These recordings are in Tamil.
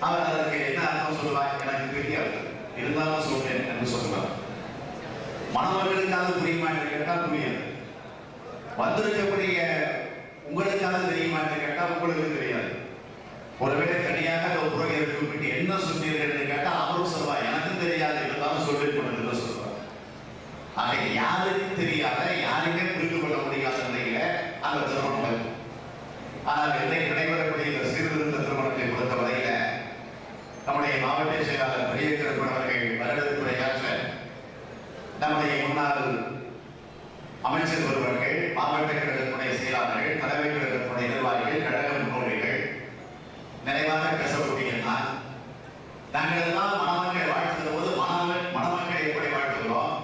அவர் அதற்கு என்ன அர்த்தம் சொல்லுவார் எனக்கு தெரியாது இருந்தாலும் சொல்றேன் என்று சொல்லுவார். மணமகளுக்காக புரியுமா என்று கேட்டால் புரியாது. வந்திருக்கக்கூடிய உங்களுக்காக தெரியுமா என்று கேட்டால் உங்களுக்கு தெரியாது. ஒருவேளை தனியாக அந்த புரோகிதருக்கு கூப்பிட்டு என்ன சொன்னீர்கள் என்று கேட்டால் அவரும் சொல்வார். எனக்கும் தெரியாது. இருந்தாலும் சொல்லிக் கொண்டு சொல்லுவார் ஆக யாருக்கும் தெரியாத யாருக்கும் மாவட்ட செயலாளர் பெரியக்கருப்பன் அவர்கள் வரவேற்புரையாற்ற நம்முடைய முன்னாள் அமைச்சர் ஒருவர்கள் மாவட்ட கழகத்துடைய செயலாளர்கள் தலைமை கழகத்துடைய நிர்வாகிகள் கழக முன்னோடிகள் நிறைவாக பேசக்கூடிய நான் நாங்கள் எல்லாம் மணமக்களை வாழ்த்துகிற போது மணம மணமக்களை எப்படி வாழ்த்துகிறோம்.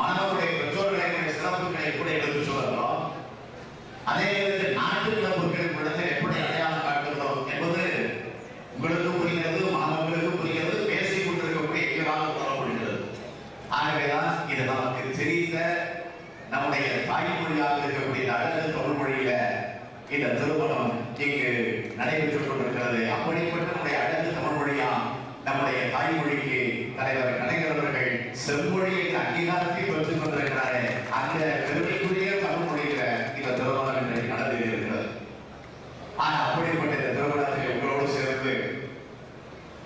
மணமக்களுடைய பெற்றோர்களை சிறப்புகளை எப்படி எடுத்து சொல்கிறோம் அதே ஆகவேதான் இது நமக்கு தெரிந்த நம்முடைய தாய்மொழியாக இருக்கக்கூடிய அழகு தமிழ் மொழியில இந்த திருமணம் இங்கு நடைபெற்றுக் கொண்டிருக்கிறது. அப்படிப்பட்ட நம்முடைய அழகு தமிழ் மொழியா நம்முடைய தாய்மொழிக்கு தலைவர் கலைஞர் அவர்கள் செம்மொழியின் அங்கீகாரத்தை பெற்றுக் கொண்டிருக்கிறாரே. அந்த பெருமை தமிழ் மொழியில இந்த திருமணம் இன்றைக்கு நடந்து இருக்கிறது ஆனா அப்படிப்பட்ட இந்த திருமணத்தில் உங்களோடு சேர்ந்து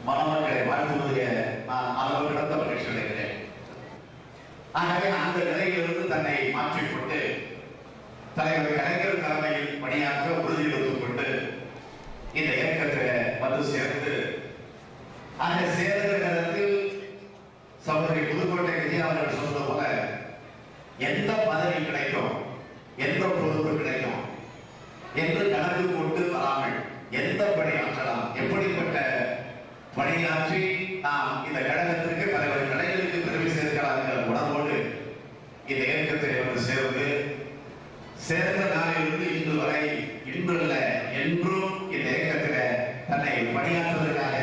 மணமக்களை வாழ்த்துவதில் நான் அளவு கிடந்த மகிழ்ச்சி அடைகிறேன் ஆகவே அந்த நிலையிலிருந்து தன்னை மாற்றிக்கொண்டு தலைவர் கலைஞர் தலைமையில் பணியாற்ற உறுதி எடுத்துக் கொண்டு இந்த இயக்கத்தில் வந்து சேர்ந்து அந்த சேர்ந்த நேரத்தில் சகோதரி புதுக்கோட்டை விஜய் அவர்கள் சொன்னது போல எந்த பதவி கிடைக்கும் எந்த பொறுப்பு கிடைக்கும் என்று கணக்கு கொண்டு வராமல் எந்த பணி ஆற்றலாம் எப்படிப்பட்ட பணியாற்றி நாம் இந்த கழகத்திற்கு தலைவர் கலைஞருக்கு பெருமை சேர்க்கலாம் என்ற உணர்வோடு இந்த இயக்கத்தை வந்து சேர்ந்து சேர்ந்த நாளிலிருந்து இன்று வரை இன்றல்ல என்றும் இந்த இயக்கத்தில் தன்னை பணியாற்றுவதற்காக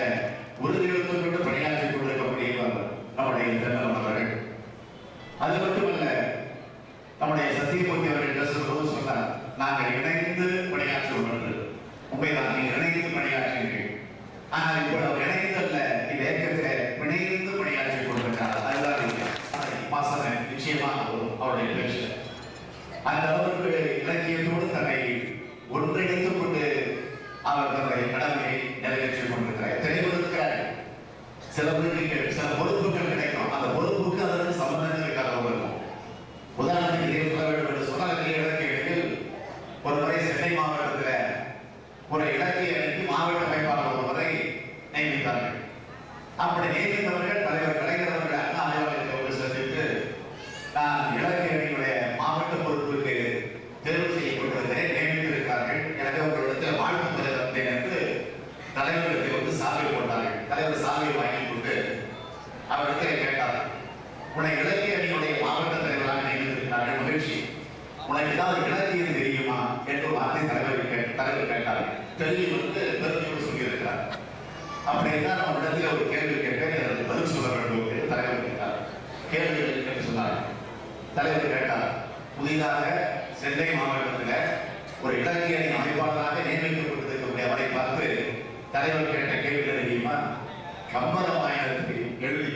உறுதியெடுத்துக் கொண்டு பணியாற்றிக் கொண்டிருக்கக்கூடியவர் நம்முடைய தென்னவன் அவர்கள். அது மட்டுமல்ல நம்முடைய சத்தியமூர்த்தி அவர்கள் சொன்னார் நாங்கள் இணைந்து பணியாற்றுவோம் என்று உண்மைதான் நீங்கள் இணைந்து பணியாற்றுகிறீர்கள் ஆனால் இப்போ அவர் இணைந்து அல்ல இந்த இயக்கத்தில் பிணைந்து பணியாற்றிக் கொண்டிருக்கிறார் அதுதான் இங்க. அதை வாசனை நிச்சயமாக வரும் அவருடைய பேச்சு அந்த இலக்கியத்தோடு தன்னை ஒன்றிணைத்துக் கொண்டு அவர் தன்னுடைய கடமையை நிறைவேற்றிக் கொண்டிருக்கிறார். எத்தனையோ இருக்கிறார் சில பேருக்கு சில பொறுப்புகள் கிடைக்கும். அந்த பொறுப்புக்கு அதற்கு சம்பந்தம் இருக்காத இருக்கும் உதாரணத்துக்கு இதை சொல்ல வேண்டும் என்று சொன்னால் இந்த இலக்கியத்தில் ஒரு முறை சென்னை மாவட்டத்தில் ஒரு இலக்கிய அணிக்கு மாவட்ட அமைப்பாளர் ஒருவரை நியமித்தார்கள். அப்படி நியமித்தவர்கள் தலைவர்களை உன்னை இலக்கிய அணியுடைய மாவட்ட தலைவராக நியமித்திருக்கிறார்கள். மகிழ்ச்சி. உனக்கு ஏதாவது இலக்கியம் தெரியுமா என்று வார்த்தை தலைவர் தலைவர் கேட்டார். தெரியும் வந்து பெருமையோடு சொல்லியிருக்கிறார். அப்படி இருந்தால் நம்ம இடத்துல ஒரு கேள்வி கேட்டேன் எனக்கு பதில் சொல்ல வேண்டும் என்று தலைவர் கேட்டார். கேள்வி என்று சொன்னார். தலைவர் கேட்டார் புதிதாக சென்னை மாவட்டத்தில் ஒரு இலக்கிய அணி அமைப்பாளராக நியமிக்கப்பட்டிருக்கக்கூடிய அவரை பார்த்து தலைவர் கேட்ட கேள்வி தெரியுமா? கம்பராமாயணத்துக்கு எழுதி